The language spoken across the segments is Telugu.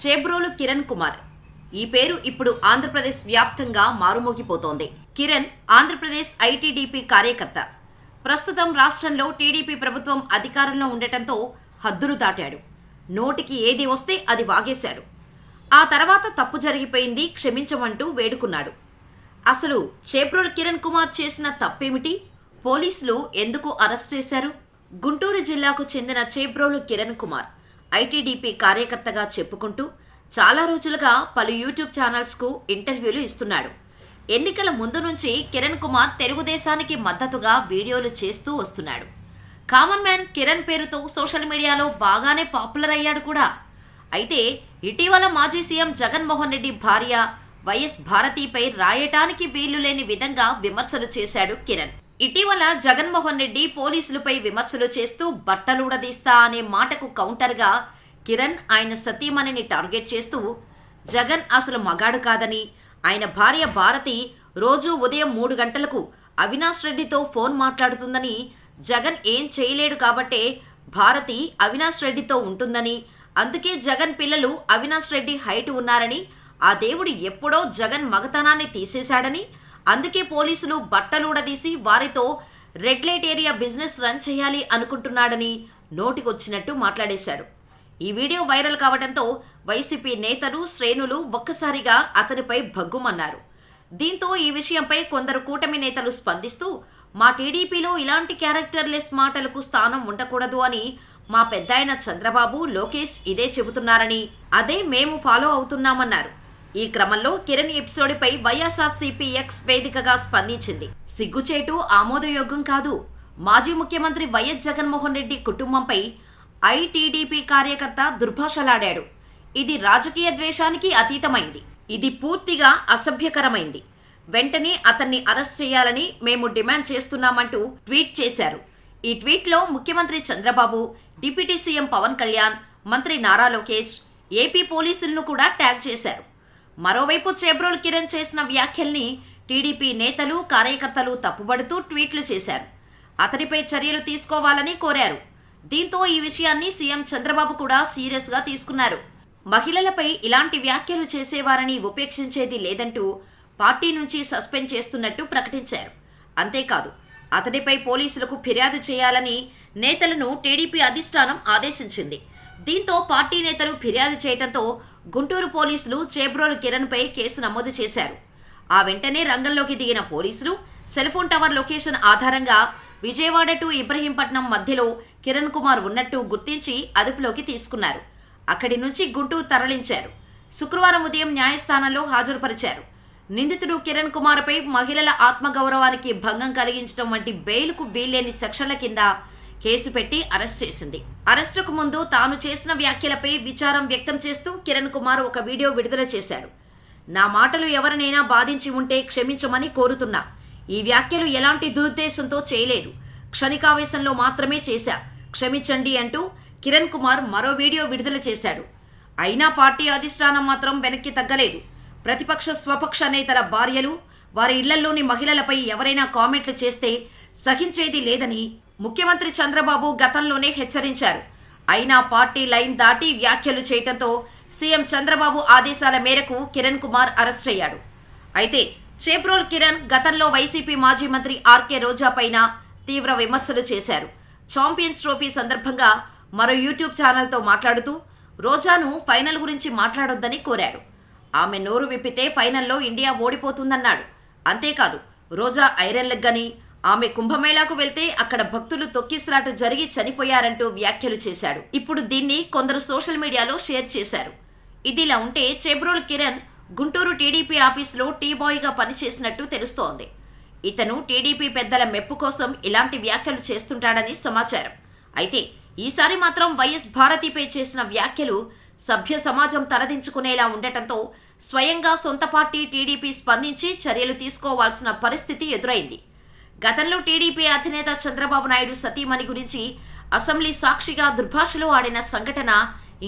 చేబ్రోలు కిరణ్ కుమార్. ఈ పేరు ఇప్పుడు ఆంధ్రప్రదేశ్ వ్యాప్తంగా మారుమోగిపోతోంది. కిరణ్ ఆంధ్రప్రదేశ్ ఐటీడీపీ కార్యకర్త. ప్రస్తుతం రాష్ట్రంలో టీడీపీ ప్రభుత్వం అధికారంలో ఉండటంతో హద్దులు దాటాడు. నోటికి ఏది వస్తే అది వాగేశాడు. ఆ తర్వాత తప్పు జరిగిపోయింది క్షమించమంటూ వేడుకున్నాడు. అసలు చేప్రోల్ కిరణ్ కుమార్ చేసిన తప్పేమిటి? పోలీసులు ఎందుకు అరెస్ట్ చేశారు? గుంటూరు జిల్లాకు చెందిన చేబ్రోలు కిరణ్ కుమార్ ఐటీడీపీ కార్యకర్తగా చెప్పుకుంటూ చాలా రోజులుగా పలు యూట్యూబ్ ఛానల్స్కు ఇంటర్వ్యూలు ఇస్తున్నాడు. ఎన్నికల ముందు నుంచి కిరణ్ కుమార్ తెలుగుదేశానికి మద్దతుగా వీడియోలు చేస్తూ వస్తున్నాడు. కామన్ మ్యాన్ కిరణ్ పేరుతో సోషల్ మీడియాలో బాగానే పాపులర్ అయ్యాడు కూడా. అయితే ఇటీవల మాజీ సీఎం జగన్మోహన్ రెడ్డి భార్య వైఎస్ భారతిపై రాయటానికి వీలు లేని విధంగా విమర్శలు చేశాడు కిరణ్. ఇటీవల జగన్మోహన్ రెడ్డి పోలీసులపై విమర్శలు చేస్తూ బట్టలుడదీస్తా అనే మాటకు కౌంటర్గా కిరణ్ ఆయన సతీమణిని టార్గెట్ చేస్తూ జగన్ అసలు మగాడు కాదని. ఆయన భార్య భారతి రోజు ఉదయం మూడు గంటలకు అవినాష్ రెడ్డితో ఫోన్ మాట్లాడుతుందని జగన్ ఏం చేయలేడు కాబట్టే భారతి అవినాష్ రెడ్డితో ఉంటుందని. అందుకే జగన్ పిల్లలు అవినాష్ రెడ్డి హైట్ ఉన్నారని ఆ దేవుడు ఎప్పుడో జగన్ మగతనాన్ని తీసేశాడని. అందుకే పోలీసులు బట్టలూడదీసి వారితో red light area business run చేయాలి అనుకుంటున్నాడని నోటికొచ్చినట్టు మాట్లాడేశాడు. ఈ వీడియో వైరల్ కావడంతో వైసీపీ నేతలు శ్రేణులు ఒక్కసారిగా అతనిపై భగ్గుమన్నారు. దీంతో ఈ విషయంపై కొందరు కూటమి నేతలు స్పందిస్తూ మా టీడీపీలో ఇలాంటి క్యారెక్టర్లెస్ మాటలకు స్థానం ఉండకూడదు అని మా పెద్దాయన చంద్రబాబు లోకేష్ ఇదే చెబుతున్నారని అదే మేము ఫాలో అవుతున్నామన్నారు. ఈ క్రమంలో కిరణ్ ఎపిసోడ్పై వైఎస్ఆర్సీపీ ఎక్స్ వేదికగా స్పందించింది. సిగ్గుచేటు ఆమోదయోగ్యం కాదు. మాజీ ముఖ్యమంత్రి వైఎస్ జగన్మోహన్ రెడ్డి కుటుంబంపై ఐటీడీపీ కార్యకర్త దుర్భాషలాడాడు. ఇది రాజకీయ ద్వేషానికి అతీతమైంది. ఇది పూర్తిగా అసభ్యకరమైంది. వెంటనే అతన్ని అరెస్ట్ చేయాలని మేము డిమాండ్ చేస్తున్నామంటూ ట్వీట్ చేశారు. ఈ ట్వీట్లో ముఖ్యమంత్రి చంద్రబాబు డిప్యూటీ సీఎం పవన్ కళ్యాణ్ మంత్రి నారా లోకేష్ ఏపీ పోలీసులను కూడా ట్యాగ్ చేశారు. మరోవైపు చేబ్రోల్ కిరణ్ చేసిన వ్యాఖ్యల్ని టీడీపీ నేతలు కార్యకర్తలు తప్పుబడుతూ ట్వీట్లు చేశారు. అతనిపై చర్యలు తీసుకోవాలని కోరారు. దీంతో ఈ విషయాన్ని సీఎం చంద్రబాబు కూడా సీరియస్గా తీసుకున్నారు. మహిళలపై ఇలాంటి వ్యాఖ్యలు చేసేవారని ఉపేక్షించేది లేదంటూ పార్టీ నుంచి సస్పెండ్ చేస్తున్నట్టు ప్రకటించారు. అంతేకాదు అతడిపై పోలీసులకు ఫిర్యాదు చేయాలని నేతలను టీడీపీ అధిష్టానం ఆదేశించింది. దీంతో పార్టీ నేతలు ఫిర్యాదు చేయడంతో గుంటూరు పోలీసులు చేబ్రోలు కిరణ్పై కేసు నమోదు చేశారు. ఆ వెంటనే రంగంలోకి దిగిన పోలీసులు సెల్ఫోన్ టవర్ లొకేషన్ ఆధారంగా విజయవాడ టు ఇబ్రహీంపట్నం మధ్యలో కిరణ్ కుమార్ ఉన్నట్టు గుర్తించి అదుపులోకి తీసుకున్నారు. అక్కడి నుంచి గుంటూరు తరలించారు. శుక్రవారం ఉదయం న్యాయస్థానంలో హాజరుపరిచారు. నిందితుడు కిరణ్ కుమార్పై మహిళల ఆత్మగౌరవానికి భంగం కలిగించడం వంటి బెయిల్కు వీల్లేని సెక్షన్ల కింద కేసు పెట్టి అరెస్ట్ చేసింది. అరెస్టుకు ముందు తాను చేసిన వ్యాఖ్యలపై విచారం వ్యక్తం చేస్తూ కిరణ్ కుమార్ ఒక వీడియో విడుదల చేశారు. నా మాటలు ఎవరినైనా బాధించి ఉంటే క్షమించమని కోరుతున్నా. ఈ వ్యాఖ్యలు ఎలాంటి దురుద్దేశంతో చేయలేదు. క్షణికావేశంలో మాత్రమే చేశా. క్షమించండి అంటూ కిరణ్ కుమార్ మరో వీడియో విడుదల చేశాడు. అయినా పార్టీ అధిష్టానం మాత్రం వెనక్కి తగ్గలేదు. ప్రతిపక్ష స్వపక్ష నేతల భార్యలు వారి ఇళ్ళలోని మహిళలపై ఎవరైనా కామెంట్లు చేస్తే సహించేది లేదని ముఖ్యమంత్రి చంద్రబాబు గతంలోనే హెచ్చరించారు. అయినా పార్టీ లైన్ దాటి వ్యాఖ్యలు చేయటంతో సీఎం చంద్రబాబు ఆదేశాల మేరకు కిరణ్ కుమార్ అరెస్ట్ అయ్యాడు. అయితే చేప్రోల్ కిరణ్ గతంలో వైసీపీ మాజీ మంత్రి ఆర్కే రోజా పైన తీవ్ర విమర్శలు చేశారు. ఛాంపియన్స్ ట్రోఫీ సందర్భంగా మరో యూట్యూబ్ ఛానల్తో మాట్లాడుతూ రోజాను ఫైనల్ గురించి మాట్లాడొద్దని కోరాడు. ఆమె నోరు విప్పితే ఫైనల్లో ఇండియా ఓడిపోతుందన్నాడు. అంతేకాదు రోజా ఐరన్ లెగ్గని ఆమె కుంభమేళాకు వెళ్తే అక్కడ భక్తులు తొక్కిసలాట జరిగి చనిపోయారంటూ వ్యాఖ్యలు చేశాడు. ఇప్పుడు దీన్ని కొందరు సోషల్ మీడియాలో షేర్ చేశారు. ఇదిలా ఉంటే చేబ్రోల్ కిరణ్ గుంటూరు టీడీపీ ఆఫీసులో టీ బాయ్గా పనిచేసినట్టు తెలుస్తోంది. ఇతను టీడీపీ పెద్దల మెప్పు కోసం ఇలాంటి వ్యాఖ్యలు చేస్తుంటాడని సమాచారం. అయితే ఈసారి మాత్రం వైఎస్ భారతిపై చేసిన వ్యాఖ్యలు సభ్య సమాజం తలదించుకునేలా ఉండటంతో స్వయంగా సొంత పార్టీ టీడీపీ స్పందించి చర్యలు తీసుకోవాల్సిన పరిస్థితి ఎదురైంది. గతంలో టీడీపీ అధినేత చంద్రబాబు నాయుడు సతీమణి గురించి అసెంబ్లీ సాక్షిగా దుర్భాషలో ఆడిన సంఘటన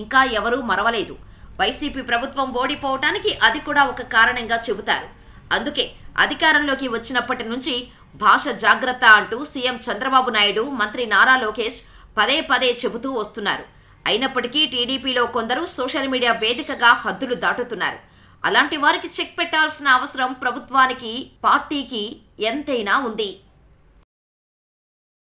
ఇంకా ఎవరూ మరవలేదు. వైసీపీ ప్రభుత్వం ఓడిపోవటానికి అది కూడా ఒక కారణంగా చెబుతారు. అందుకే అధికారంలోకి వచ్చినప్పటి నుంచి భాష జాగ్రత్త అంటూ సీఎం చంద్రబాబు నాయుడు మంత్రి నారా లోకేష్ పదే పదే చెబుతూ వస్తున్నారు. అయినప్పటికీ టీడీపీలో కొందరు సోషల్ మీడియా వేదికగా హద్దులు దాటుతున్నారు. అలాంటి వారికి చెక్ పెట్టాల్సిన అవసరం ప్రభుత్వానికి పార్టీకి ఎంతైనా ఉంది.